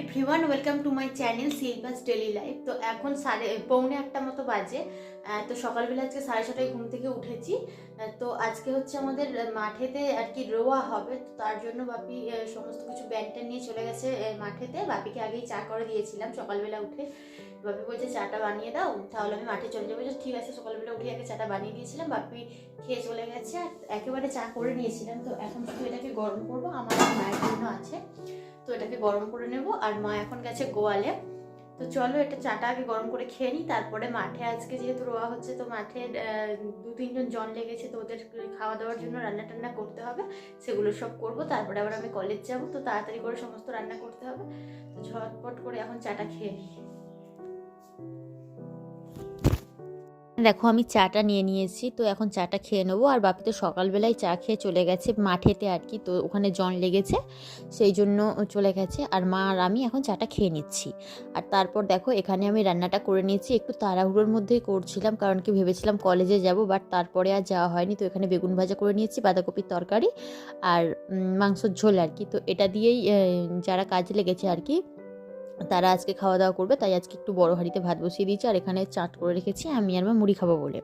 Everyone welcome to my channel Silvas daily life তো এখন সাড়ে, পৌনে একটা মতো বাজে তো সকালবেলা আজকে সাড়ে ছটায় ঘুম থেকে উঠেছি। তো আজকে হচ্ছে আমাদের মাঠেতে আর কি রোয়া হবে, তো তার জন্য বাপি সমস্ত কিছু ব্যাগটা নিয়ে চলে গেছে মাঠেতে। বাপিকে আগেই চা করে দিয়েছিলাম সকালবেলা উঠে। বাপি বলছে, চাটা বানিয়ে দাও, তাহলে আমি মাঠে চলে যাব। ঠিক আছে, সকালবেলা উঠে আগে চাটা বানিয়ে দিয়েছিলাম, বাপি খেয়ে চলে গেছে, আর একেবারে চা করে নিয়েছিলাম। তো এখন শুধু এটাকে গরম করব, আমার মায়ের জন্য আছে। তো এটাকে গরম করে নেব আর মা এখন গেছে গোয়ালে। তো চলো এটা চাটা আগে গরম করে খেয়ে নিই, তারপরে মাঠে। আজকে যেহেতু রোয়া হচ্ছে, তো মাঠে দু তিনজন জন লেগেছে, তো ওদের খাওয়া দাওয়ার জন্য রান্না টান্না করতে হবে। সেগুলো সব করব, তারপরে আবার আমি কলেজ যাব। তো তাড়াতাড়ি করে সমস্ত রান্না করতে হবে। তো ঝটপট করে এখন চাটা খেয়ে নিই। দেখো আমি চাটা নিয়ে নিয়েছি, তো এখন চাটা খেয়ে নেব। আর বাপি তো সকালবেলায় চা খেয়ে চলে গেছে মাঠেতে আর কি, তো ওখানে জন লেগেছে, সেই জন্য চলে গেছে। আর মা আর আমি এখন চাটা খেয়ে নিচ্ছি। আর তারপর দেখো এখানে আমি রান্নাটা করে নিয়েছি, একটু তাড়াহুড়োর মধ্যেই করছিলাম, কারণ কি ভেবেছিলাম কলেজে যাব, বাট তারপরে আর যাওয়া হয়নি। তো এখানে বেগুন ভাজা করে নিয়েছি, বাঁধাকপির তরকারি আর মাংসর ঝোল আর কি। তো এটা দিয়েই যারা কাজে লেগেছে আর কি তারা আজকে খাওয়া দাওয়া করবে, তাই আজকে একটু বড় হাঁড়িতে ভাত বসিয়ে দিয়েছি, আর এখানে চাট করে রেখেছি, আমি আর মা মুড়ি খাব বলে।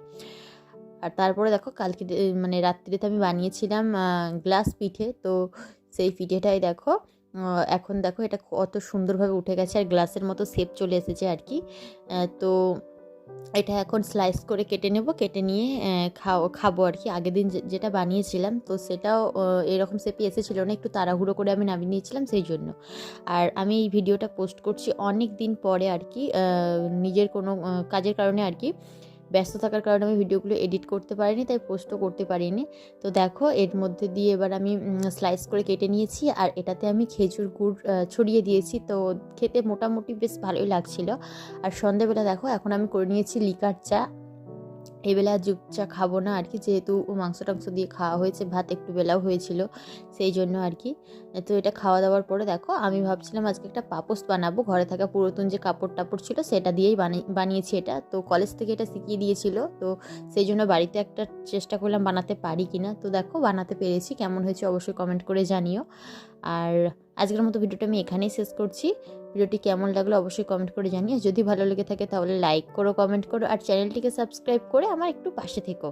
আর তারপরে দেখো, কালকে মানে রাত্রিতে আমি বানিয়েছিলাম গ্লাস পিঠে, তো সেই পিঠেটাই দেখো এখন দেখো এটা কত সুন্দরভাবে উঠে গেছে, আর গ্লাসের মতো শেপ চলে এসেছে আর কি। তো এটা এখন স্লাইস করে কেটে নেব, কেটে নিয়ে খাও, খাব আর কি। আগের দিন যেটা বানিয়েছিলাম, তো সেটাও এরকম সেপি এসেছিল না, একটু তাড়াহুড়ো করে আমি নামিয়ে নিয়েছিলাম সেই জন্য। আর আমি এই ভিডিওটা পোস্ট করছি অনেক দিন পরে আর কি নিজের কোনো কাজের কারণে আর কি। ব্যস্ত থাকার কারণে আমি ভিডিওগুলো এডিট করতে পারিনি, তাই পোস্টও করতে পারিনি। তো দেখো, এর মধ্যে দিয়ে এবার আমি স্লাইস করে কেটে নিয়েছি আর এটাতে আমি খেজুর গুড় ছড়িয়ে দিয়েছি। তো খেতে মোটামুটি বেশ ভালোই লাগছিল। আর সন্ধেবেলা দেখো, এখন আমি করে নিয়েছি লিকার চা। এই বেলা জুপ চা খাব না আর কি যেহেতু মাংস টাংস দিয়ে খাওয়া হয়েছে, ভাত একটু বেলাও হয়েছিল, সেই জন্য আর কি তো এটা খাওয়া দাওয়ার পরে দেখো, আমি ভাবছিলাম আজকে একটা পাপোস বানাবো, ঘরে থাকা পুরাতন যে কাপড় টাপড় ছিল সেটা দিয়েই বানিয়ে বানিয়েছি এটা। তো কলেজ থেকে এটা শিখিয়ে দিয়েছিল, তো সেই জন্য বাড়িতে একটা চেষ্টা করলাম বানাতে পারি কিনা। তো দেখো, বানাতে পেরেছি, কেমন হয়েছে অবশ্যই কমেন্ট করে জানিও। আর আজকের মতো ভিডিওটা আমি এখানেই শেষ করছি। ভিডিওটি কেমন লাগল অবশ্যই কমেন্ট করে জানিয়ে যদি ভালো লেগে থাকে তাহলে লাইক করো কমেন্ট করো, আর চ্যানেলটিকে সাবস্ক্রাইব করে আমার একটু পাশে থেকো।